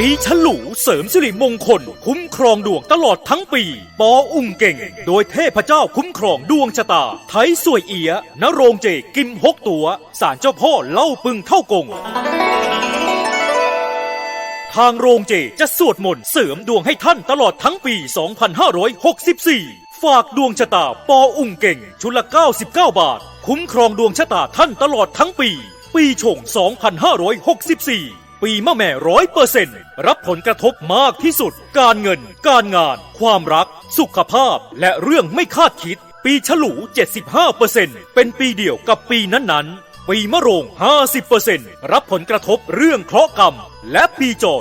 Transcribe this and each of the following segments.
ปีฉลูเสริมสิริมงคล คุ้มครองดวงตลอดทั้งปี ปออุ่งเก่ง โดยเทพเจ้าคุ้มครองดวงชะตา ไทยสวยเอียะนโรงเจกิมฮกตัว สารเจ้าพ่อเล่าปึงเท่ากงทางโรงเจจะสวดมนต์เสริมดวงให้ท่านตลอดทั้งปี 2564 ฝากดวงชะตาปออุ่งเก่ง ชุดละ 99 บาท คุ้มครองดวงชะตาท่านตลอดทั้งปี ปีชง 2564 ปีมะแม่ร้อยเปอร์เซ็นต์รับผลกระทบมากที่สุด การเงิน การงาน ความรัก สุขภาพ และเรื่องไม่คาดคิด ปีฉลู 75%เป็นปีเดียวกับปีนั้นๆ ปีมะโรง 50%รับผลกระทบเรื่องเคราะห์กรรม และปีจอ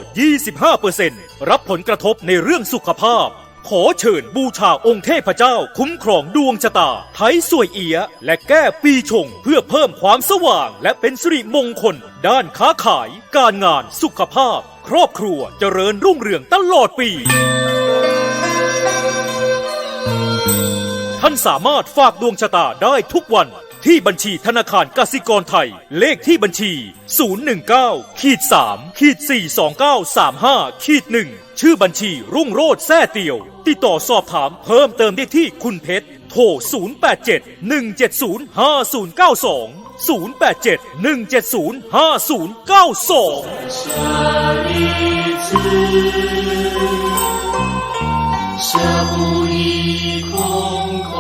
25%รับผลกระทบในเรื่องสุขภาพ ขอเชิญบูชาองค์เทพเจ้าคุ้มครองดวงชะตาไทยสวยเอีย และแก้ปีชง เพื่อเพิ่มความสว่างและเป็นสิริมงคล ด้านค้าขาย การงานสุขภาพ ครอบครัวเจริญรุ่งเรืองตลอดปี ท่านสามารถฝากดวงชะตาได้ทุกวัน ที่บัญชีธนาคารกสิกรไทย เลขที่บัญชี 019ขีด3ขีด42935ขีด1ชื่อบัญชีรุ่งโรจน์แซ่เตียว ติดต่อสอบถามเพิ่มเติมได้ที่คุณเพชร โทร 087 170 5092 087 170 5092舍不异空。